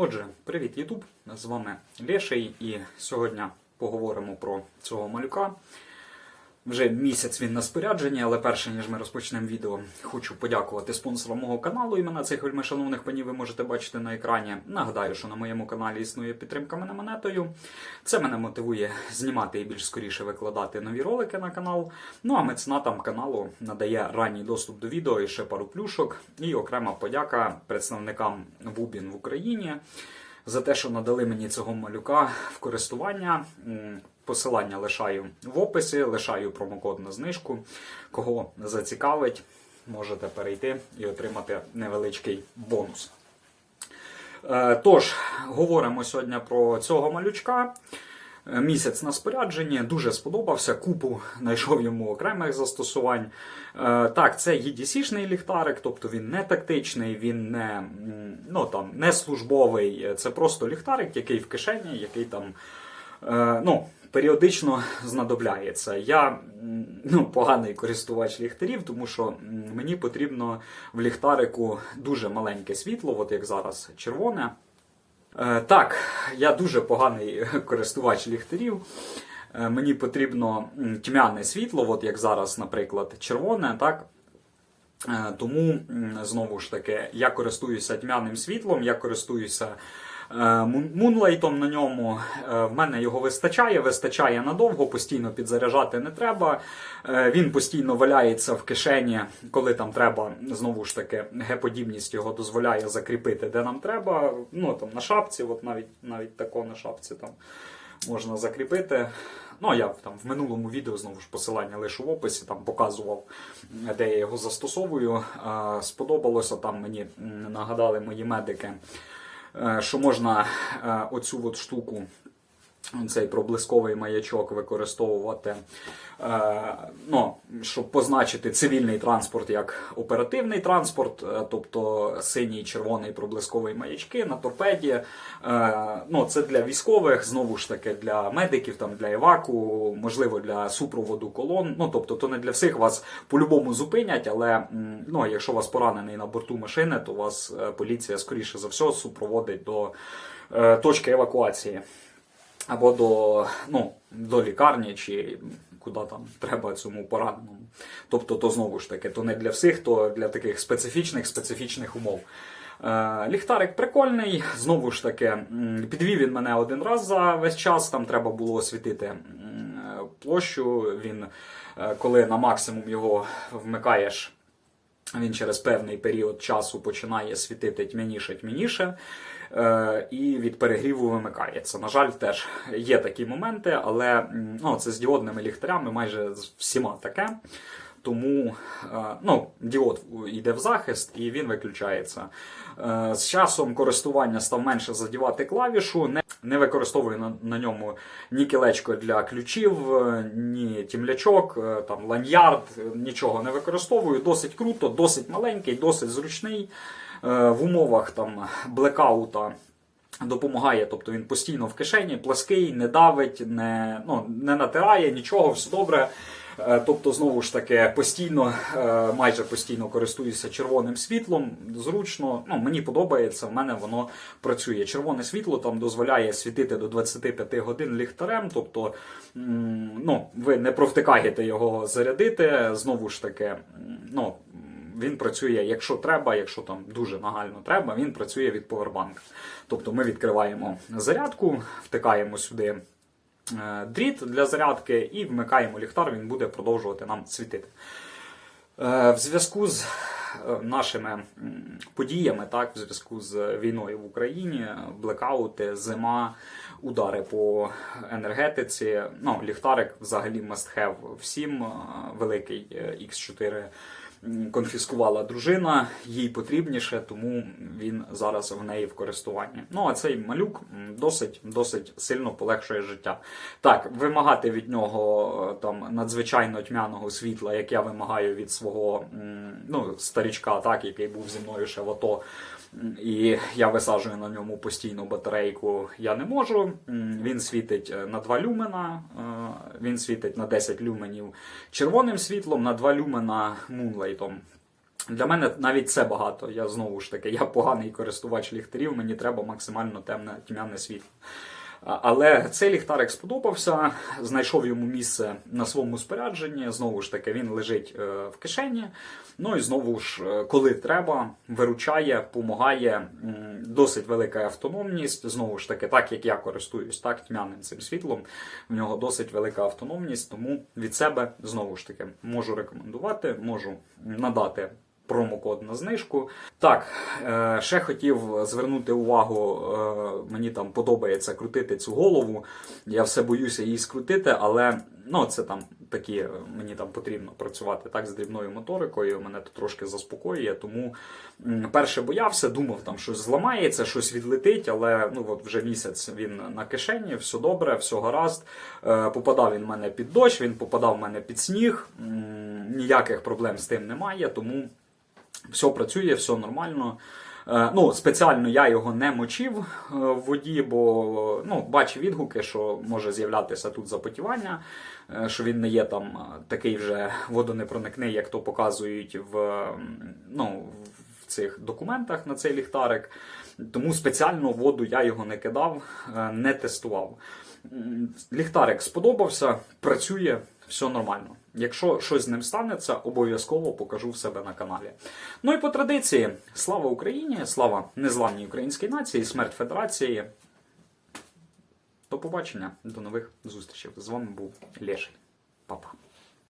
Отже, привіт, Ютуб! З вами Леший, і сьогодні поговоримо про цього малюка. Вже місяць він на спорядженні, але перше ніж ми розпочнемо відео, хочу подякувати спонсорам мого каналу. Імена цих вельмишановних панів ви можете бачити на екрані. Нагадаю, що на моєму каналі існує підтримка мене монетою. Це мене мотивує знімати і більш скоріше викладати нові ролики на канал. Ну а меценатам каналу надає ранній доступ до відео і ще пару плюшок. І окрема подяка представникам Бубін в Україні за те, що надали мені цього малюка в користування. Посилання лишаю в описі, лишаю промокод на знижку. Кого зацікавить, можете перейти і отримати невеличкий бонус. Е, Тож, говоримо сьогодні про цього малючка. Е, Місяць на спорядженні дуже сподобався. Купу знайшов йому окремих застосувань. Е, Так, це EDC-шний ліхтарик, тобто він не тактичний, він не, ну, там, не службовий. Це просто ліхтарик, який в кишені, який там. е, Ну, періодично знадобляється. Я ну, поганий користувач ліхтарів, тому що мені потрібно в ліхтарику дуже маленьке світло, от як зараз червоне. Е, Так, я дуже поганий користувач ліхтарів. Е, Мені потрібно тьмяне світло, от як зараз, наприклад, червоне, так. Е, Тому знову ж таки я користуюся тьмяним світлом, я користуюся мунлайтом на ньому. Е, В мене його вистачає, вистачає надовго, постійно підзаряджати не треба. Е, Він постійно валяється в кишені, коли там треба. Знову ж таки, геподібність його дозволяє закріпити, де нам треба. Ну там на шапці, от навіть навіть тако на шапці там можна закріпити. Ну, я там в минулому відео знову ж посилання лишу в описі, там показував, де я його застосовую. Е, Сподобалося там мені нагадали мої медики, е, що можна е, оцю от штуку. Цей проблисковий маячок використовувати, е, ну, щоб позначити цивільний транспорт як оперативний транспорт, е, тобто синій червоний проблисковий маячки на торпеді. Е, ну, це для військових, знову ж таки, для медиків, там, для еваку, можливо, для супроводу колон. Ну, тобто, то не для всіх вас по-любому зупинять, але ну, якщо вас поранений на борту машини, то вас поліція, скоріше за все, супроводить до точки евакуації або до, ну, до лікарні, чи куди там треба цьому пораненому. Тобто, то знову ж таки, то не для всіх, то для таких специфічних специфічних умов. Е, Ліхтарик прикольний, знову ж таки, підвів він мене один раз за весь час. Там треба було освітити площу. Він, е, коли на максимум його вмикаєш, він через певний період часу починає світити тьмяніше тьмяніше. Е, і від перегріву вимикається. На жаль, теж є такі моменти, але ну, це з діодними ліхтарями майже з всіма таке. Тому е, ну, діод йде в захист і він виключається. Е, З часом користування став менше задівати клавішу. Не, не використовую на, на ньому ні кілечко для ключів, ні тімлячок, там ланьярд, нічого не використовую. Досить круто, досить маленький, досить зручний. Е, В умовах там блекаута допомагає, тобто він постійно в кишені, плаский, не давить, не, ну, не натирає, нічого, все добре. Е, Тобто, знову ж таки, постійно, е, майже постійно користуюся червоним світлом. Зручно, ну мені подобається, в мене воно працює. Червоне світло там дозволяє світити до 25 годин ліхтарем. Тобто, ну, ви не провтикаєте його зарядити. Знову ж таки, ну. Він працює, якщо треба, якщо там дуже нагально треба, він працює від повербанка. Тобто ми відкриваємо зарядку, втикаємо сюди е, дріт для зарядки і вмикаємо ліхтар, він буде продовжувати нам світити. Е, В зв'язку з е, нашими подіями, так, в зв'язку з війною в Україні, блекаути, зима, удари по енергетиці. Ну, ліхтарик взагалі must have всім. Великий е, X4 м, конфіскувала дружина, їй потрібніше, тому він зараз в неї в користуванні. Ну а цей малюк досить досить сильно полегшує життя. Так, вимагати від нього е, там надзвичайно тьмяного світла, як я вимагаю від свого ну, старічка, так, який був зі мною ще в АТО. І я висаджую на ньому постійну батарейку. Я не можу. Він світить е, на 2 люмена, е, він світить на 10 люменів червоним світлом, на 2 люмена мунлайтом. Для мене навіть це багато. Я знову ж таки, я поганий користувач ліхтарів, мені треба максимально темне тьмяне світло. Але цей ліхтарик сподобався, знайшов йому місце на своєму спорядженні. Знову ж таки, він лежить е, в кишені. Ну і знову ж, е, коли треба, виручає, допомагає. Досить велика автономність. Знову ж таки, так як я користуюсь так тьмяним цим світлом, в нього досить велика автономність. Тому від себе знову ж таки можу рекомендувати, можу надати промокод на знижку. Так, е, ще хотів звернути увагу, е, мені там подобається крутити цю голову. Я все боюся її скрутити, але ну, це там такі, е, мені там потрібно працювати так з дрібною моторикою. Мене це трошки заспокоює. Тому перше боявся, думав, там щось зламається, щось відлетить, але ну от вже місяць він на кишені, все добре, все гаразд. Попадав він мене під дощ, він попадав в мене під сніг. Ніяких проблем з тим немає, тому все працює, все нормально. Е, Ну, спеціально я його не мочив е, в воді, бо ну, бачив відгуки, що може з'являтися тут запотівання, е, що він не є там такий вже водонепроникний, як то показують в, ну, в цих документах на цей ліхтарик. Тому спеціально воду я його не кидав, не тестував. Ліхтарик сподобався, працює, все нормально. Якщо щось з ним станеться, обов'язково покажу в себе на каналі. Ну і по традиції, слава Україні, слава незламній українській нації, смерть Федерації. До побачення, до нових зустрічей. З вами був Леший. Папа.